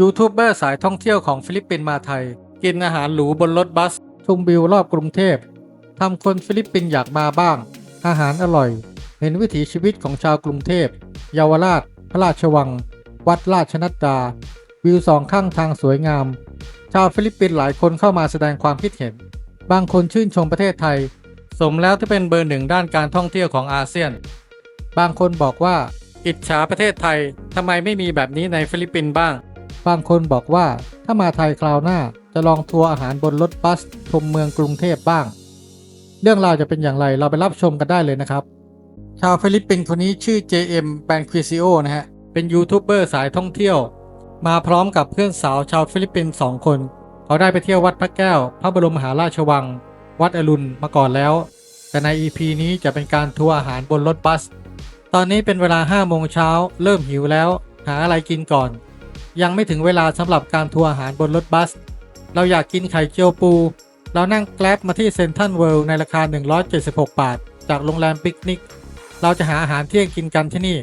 ยูทูบเบอร์สายท่องเที่ยวของฟิลิปปินส์มาไทย กินอาหารหรูบนรถบัส ชมวิวรอบกรุงเทพทำคนฟิลิปปินส์อยากมาบ้าง อาหารอร่อย เห็นวิถีชีวิตของชาวกรุงเทพเยาวราช พระราชวัง วัดราชนัดดา วิวสองข้างทางสวยงาม ชาวฟิลิปปินส์หลายคนเข้ามาแสดงความคิดเห็น บางคนชื่นชมประเทศไทย สมแล้วที่เป็นเบอร์หนึ่งด้านการท่องเที่ยวของอาเซียน บางคนบอกว่า อิจฉาประเทศไทยทำไมไม่มีแบบนี้ในฟิลิปปินส์บ้าง บางคนบอกว่าถ้ามาไทยคราวหน้าจะลองทัวร์อาหารบนรถบัสชมเมืองกรุงเทพบ้าง เรื่องราวจะเป็นอย่างไรเราไปรับชมกันได้เลยนะครับ ชาวฟิลิปปินส์คนนี้ชื่อ JM b a n q u i s i o นะฮะ เป็นยูทูบเบอร์สายท่องเที่ยว มาพร้อมกับเพื่อนสาวชาวฟิลิปปินส์สองคน เขาได้ไปเที่ยววัดพระแก้ว พระบรมมหาราชวัง วัดอรุณมาก่อนแล้ว แต่ใน EP นี้จะเป็นการทัวร์อาหารบนรถบัส ตอนนี้เป็นเวลา5โมงเช้าเริ่มหิวแล้ว หาอะไรกินก่อน ยังไม่ถึงเวลาสำหรับการทัวร์อาหารบนรถบัส เราอยากกินไข่เจียวปู เรานั่งแกล็บมาที่เซนทัลเวิลด์ในราคา 176 บาท จากโรงแรมปิกนิก เราจะหาอาหารเที่ยงกินกันที่นี่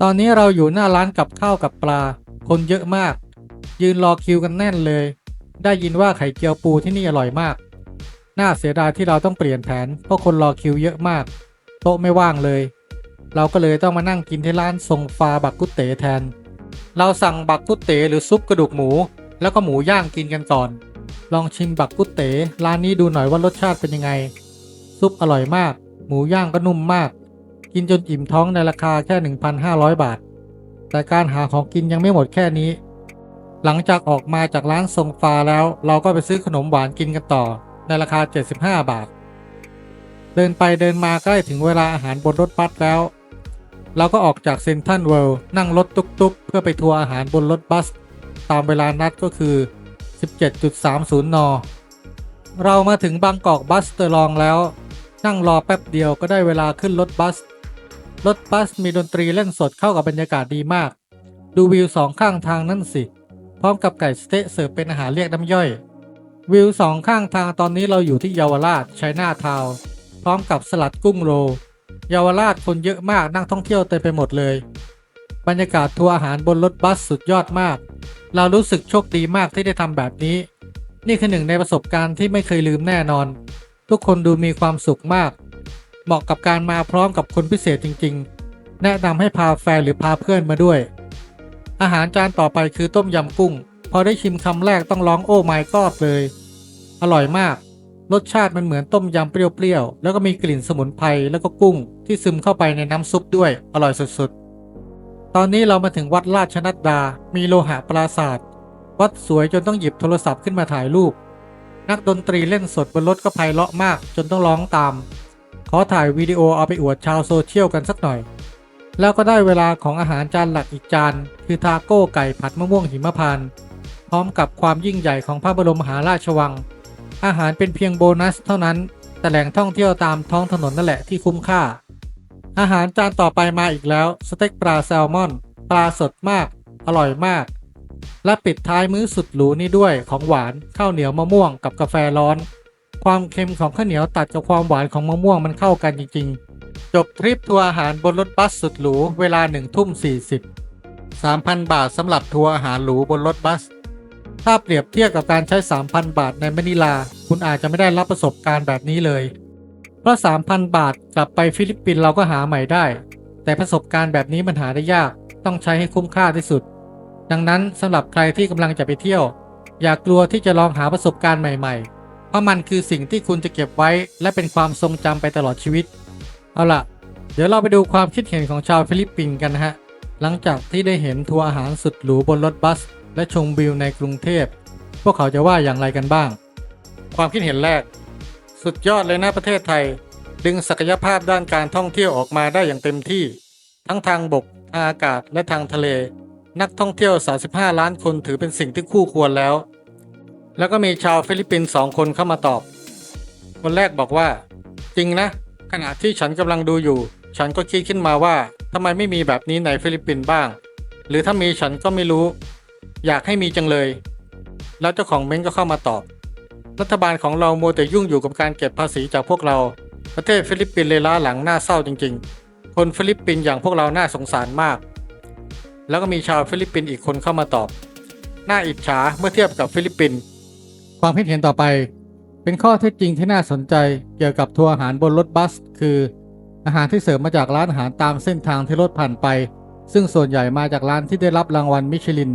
ตอนนี้เราอยู่หน้าร้านกับข้าวกับปลา คนเยอะมาก ยืนรอคิวกันแน่นเลย ได้ยินว่าไข่เจียวปูที่นี่อร่อยมาก น่าเสียดายที่เราต้องเปลี่ยนแผน เพราะคนรอคิวเยอะมาก โต๊ะไม่ว่างเลย เราก็เลยต้องมานั่งกินที่ร้านทรงฟาบักกุเตแทน เราสั่งบักกุเต๋หรือซุปกระดูกหมู แล้วก็หมูย่างกินกันก่อน ลองชิมบักกุเต๋ร้านนี้ดูหน่อยว่ารสชาติเป็นยังไง ซุปอร่อยมาก หมูย่างก็นุ่มมาก กินจนอิ่มท้องในราคาแค่ 1,500 บาท แต่การหาของกินยังไม่หมดแค่นี้ หลังจากออกมาจากร้านทรงฟ้าแล้ว เราก็ไปซื้อขนมหวานกินกันต่อ ในราคา 75 บาท เดินไปเดินมาใกล้ถึงเวลาอาหารบนรถบัสแล้ว เราก็ออกจากเซนทรัลเวิลด์นั่งรถตุกๆ เพื่อไปทัวร์อาหารบนรถบัส ตามเวลานัดก็คือ 17.30 น เรามาถึงบางกอกบัสเตอร์ลองแล้ว นั่งรอแป๊บเดียวก็ได้เวลาขึ้นรถบัส รถบัสมีดนตรีเล่นสดเข้ากับบรรยากาศดีมาก ดูวิวสองข้างทางนั่นสิ พร้อมกับไก่สเต๊ะเสิร์ฟเป็นอาหารเรียกน้ำย่อย วิวสองข้างทางตอนนี้เราอยู่ที่เยาวราชชัยนาทาวน์พร้อมกับสลัดกุ้งโร เยาวราชคนเยอะมากนั่งท่องเที่ยวเต็มไปหมดเลย บรรยากาศทัวร์อาหารบนรถบัสสุดยอดมาก เรารู้สึกโชคดีมากที่ได้ทำแบบนี้ นี่คือหนึ่งในประสบการณ์ที่ไม่เคยลืมแน่นอน ทุกคนดูมีความสุขมาก เหมาะกับการมาพร้อมกับคนพิเศษจริง ๆ แนะนำให้พาแฟนหรือพาเพื่อนมาด้วย อาหารจานต่อไปคือต้มยำกุ้ง พอได้ชิมคำแรกต้องร้องโอ้ไม่กอดเลย อร่อยมาก รสชาติมันเหมือนต้มยำเปรี้ยวๆ แล้วก็มีกลิ่นสมุนไพรแล้วก็กุ้ง ที่ซึมเข้าไปในน้ำซุปด้วย อร่อยสุดๆ ตอนนี้เรามาถึงวัดราชนัดดา มีโลหะปราศาสตร์วัดสวยจนต้องหยิบโทรศัพท์ขึ้นมาถ่ายรูป นักดนตรีเล่นสดบนรถก็ไพเราะมาก จนต้องร้องตาม ขอถ่ายวิดีโอเอาไปอวดชาวโซเชียลกันสักหน่อย แล้วก็ได้เวลาของอาหารจานหลักอีกจาน คือทาโก้ไก่ผัดมะม่วงหิมพานต์พร้อมกับความยิ่งใหญ่ของพระบรมมหาราชวัง อาหารเป็นเพียงโบนัสเท่านั้น แต่แหล่งท่องเที่ยวตามท้องถนนนั่นแหละที่คุ้มค่า อาหารจานต่อไปมาอีกแล้ว สเต็กปลาแซลมอน ปลาสดมาก อร่อยมาก และปิดท้ายมื้อสุดหรูนี้ด้วยของหวานข้าวเหนียวมะม่วงกับกาแฟร้อน ความเค็มของข้าวเหนียวตัดกับความหวานของมะม่วงมันเข้ากันจริง ๆ จบทริปทัวร์อาหารบนรถบัสสุดหรูเวลา1ทุ่ม40 3,000บาทสำหรับทัวร์อาหารหรูบนรถบัส ถ้าเปรียบเทียบกับการใช้ 3,000 บาทในมะนิลา คุณอาจจะไม่ได้รับประสบการณ์แบบนี้เลย เพราะ 3,000 บาทกลับไปฟิลิปปินส์เราก็หาใหม่ได้ แต่ประสบการณ์แบบนี้มันหาได้ยาก ต้องใช้ให้คุ้มค่าที่สุด ดังนั้นสำหรับใครที่กำลังจะไปเที่ยว อย่ากลัวที่จะลองหาประสบการณ์ใหม่ ๆ เพราะมันคือสิ่งที่คุณจะเก็บไว้ และเป็นความทรงจำไปตลอดชีวิต เอาล่ะ เดี๋ยวเราไปดูความคิดเห็นของชาวฟิลิปปินส์กันนะฮะ หลังจากที่ได้เห็นทัวร์อาหารสุดหรูบนรถบัส และชมวิวในกรุงเทพ พวกเขาจะว่าอย่างไรกันบ้าง ความคิดเห็นแรก สุดยอดเลยนะประเทศไทย ดึงศักยภาพด้านการท่องเที่ยวออกมาได้อย่างเต็มที่ ทั้งทางบกทางอากาศและทางทะเล นักท่องเที่ยว 35 ล้านคนถือเป็นสิ่งที่คู่ควรแล้ว แล้วก็มีชาวฟิลิปปินส์สองคนเข้ามาตอบ คนแรกบอกว่า จริงนะ ขณะที่ฉันกำลังดูอยู่ ฉันก็คิดขึ้นมาว่าทำไมไม่มีแบบนี้ในฟิลิปปินส์บ้าง หรือถ้ามีฉันก็ไม่รู้ อยากให้มีจังเลย แล้วเจ้าของเม้นก็เข้ามาตอบ รัฐบาลของเราโมวแต่ยุ่งอยู่กับการเก็บภาษีจากพวกเรา ประเทศฟิลิปปินส์เลยล้าหลังน่าเศร้าจริง ๆ คนฟิลิปปินส์อย่างพวกเราน่าสงสารมาก แล้วก็มีชาวฟิลิปปินส์อีกคนเข้ามาตอบน่าอิจฉาเมื่อเทียบกับฟิลิปปินส์ความคิดเห็นต่อไป เป็นข้อเท็จจริงที่น่าสนใจเกี่ยวกับทัวร์อาหารบนรถบัส คือ อาหารที่เสิร์ฟมาจากร้านอาหารตามเส้นทางที่รถผ่านไป ซึ่งส่วนใหญ่มาจากร้านที่ได้รับรางวัลมิชลิน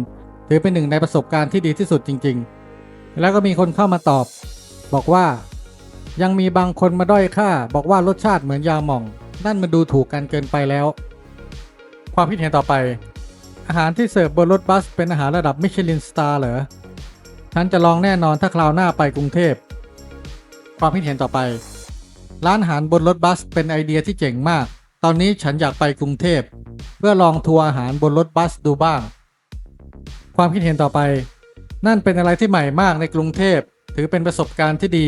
ถือเป็นหนึ่งในประสบการณ์ที่ดีที่สุดจริง ๆ แล้วก็มีคนเข้ามาตอบ บอกว่า ยังมีบางคนมาด้อยค่า บอกว่ารสชาติเหมือนยาหม่อง นั่นมันดูถูกกันเกินไปแล้ว ความคิดเห็นต่อไป อาหารที่เสิร์ฟบนรถบัส เป็นอาหารระดับมิชลินสตาร์เหรอฉันจะลองแน่นอนถ้าคราวหน้าไปกรุงเทพ ความคิดเห็นต่อไป ร้านอาหารบนรถบัสเป็นไอเดียที่เจ๋งมาก ตอนนี้ฉันอยากไปกรุงเทพ เพื่อลองทัวร์อาหารบนรถบัสดูบ้าง ความคิดเห็นต่อไป นั่นเป็นอะไรที่ใหม่มากในกรุงเทพ ถือเป็นประสบการณ์ที่ดี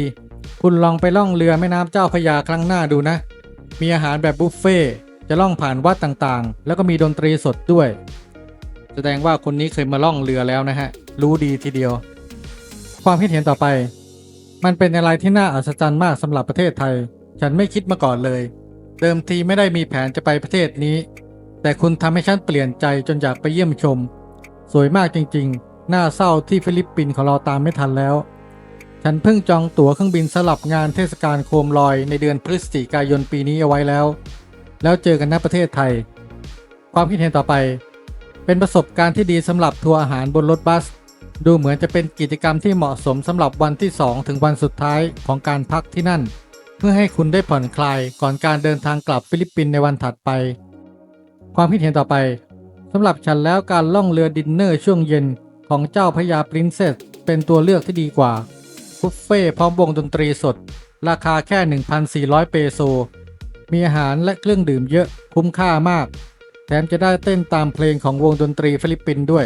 คุณลองไปล่องเรือแม่น้ำเจ้าพระยาครั้งหน้าดูนะ มีอาหารแบบบุฟเฟ่จะล่องผ่านวัดต่างๆ แล้วก็มีดนตรีสดด้วย แสดงว่าคนนี้เคยมาล่องเรือแล้วนะฮะ รู้ดีทีเดียว ความคิดเห็นต่อไป มันเป็นอะไรที่น่าอัศจรรย์มากสำหรับประเทศไทย ฉันไม่คิดมาก่อนเลย เดิมทีไม่ได้มีแผนจะไปประเทศนี้ แต่คุณทำให้ฉันเปลี่ยนใจจนอยากไปเยี่ยมชม สวยมากจริงๆ น่าเศร้าที่ฟิลิปปินส์ของเราตามไม่ทันแล้ว ฉันเพิ่งจองตั๋วเครื่องบินสลับงานเทศกาลโคมลอยในเดือนพฤศจิกายนปีนี้เอาไว้แล้ว แล้วเจอกันณประเทศไทย ความคิดเห็นต่อไป เป็นประสบการณ์ที่ดีสำหรับทัวร์อาหารบนรถบัส ดูเหมือนจะเป็นกิจกรรมที่เหมาะสมสำหรับวันที่ 2 ถึงวันสุดท้ายของการพักที่นั่น เพื่อให้คุณได้ผ่อนคลายก่อนการเดินทางกลับฟิลิปปินส์ในวันถัดไป ความคิดเห็นต่อไปำหรับฉันแล้วการล่องเรือดินเนอร์ช่วงเย็นของเจ้าพระยาปรินเซสเป็นตัวเลือกที่ดีกว่าบุฟเฟ่พร้อมวงดนตรีสด ราคาแค่ 1,400 เปโซ มีอาหารและเครื่องดื่มเยอะคุ้มค่ามาก แถมจะได้เต้นตามเพลงของวงดนตรีฟิลิปปินส์ด้วย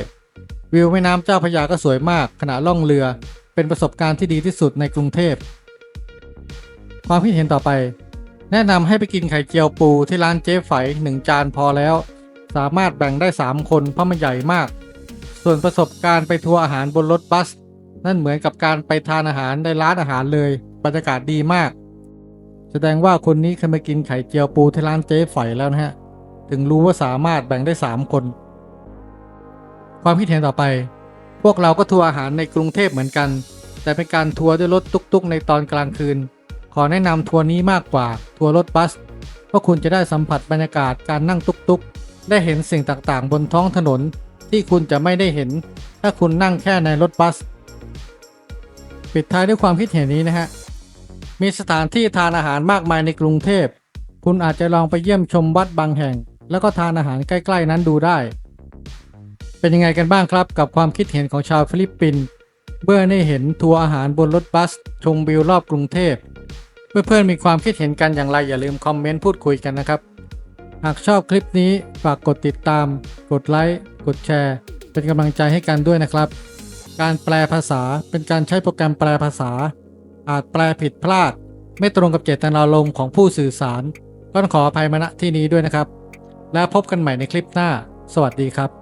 วิวแม่น้ำเจ้าพระยาก็สวยมากขณะล่องเรือเป็นประสบการณ์ที่ดีที่สุดในกรุงเทพ ความคิดเห็นต่อไป แนะนำให้ไปกินไข่เจียวปูที่ร้านเจ๊ไฝหนึ่งจานพอแล้ว สามารถแบ่งได้ 3 คนเพราะมันใหญ่มาก ส่วนประสบการณ์ไปทัวร์อาหารบนรถบัส นั่นเหมือนกับการไปทานอาหารในร้านอาหารเลย บรรยากาศดีมาก แสดงว่าคนนี้เคยมากินไข่เจียวปูที่ร้านเจ๊ไฝแล้วนะฮะ ถึงรู้ว่าสามารถแบ่งได้ 3 คน ความคิดเห็นต่อไป พวกเราก็ทัวร์อาหารในกรุงเทพเหมือนกัน แต่เป็นการทัวร์ด้วยรถตุกๆ ในตอนกลางคืน ขอแนะนำทัวร์นี้มากกว่าทัวร์รถบัสเพราะคุณจะได้สัมผัสบรรยากาศการนั่งตุกๆ ได้เห็นสิ่งต่างๆ บนท้องถนนที่คุณจะไม่ได้เห็น ถ้าคุณนั่งแค่ในรถบัส ปิดท้ายด้วยความคิดเห็นนี้นะฮะ มีสถานที่ทานอาหารมากมายในกรุงเทพ คุณอาจจะลองไปเยี่ยมชมวัดบางแห่ง แล้วก็ทานอาหารใกล้ ๆ นั้นดูได้ เป็นยังไงกันบ้างครับกับความคิดเห็นของชาวฟิลิปปินส์เมื่อได้เห็นทัวร์อาหารบนรถบัส ชมวิวรอบกรุงเทพเพื่อนๆมีความคิดเห็นกันอย่างไรอย่าลืมคอมเมนต์พูดคุยกันนะครับ หากชอบคลิปนี้ฝากกดติดตาม กดไลค์กดแชร์ เป็นกำลังใจให้กันด้วยนะครับ การแปลภาษาเป็นการใช้โปรแกรมแปลภาษา อาจแปลผิดพลาด ไม่ตรงกับเจตนารมณ์ของผู้สื่อสาร ก็ขออภัยมาณที่นี้ด้วยนะครับ แล้วพบกันใหม่ในคลิปหน้า สวัสดีครับ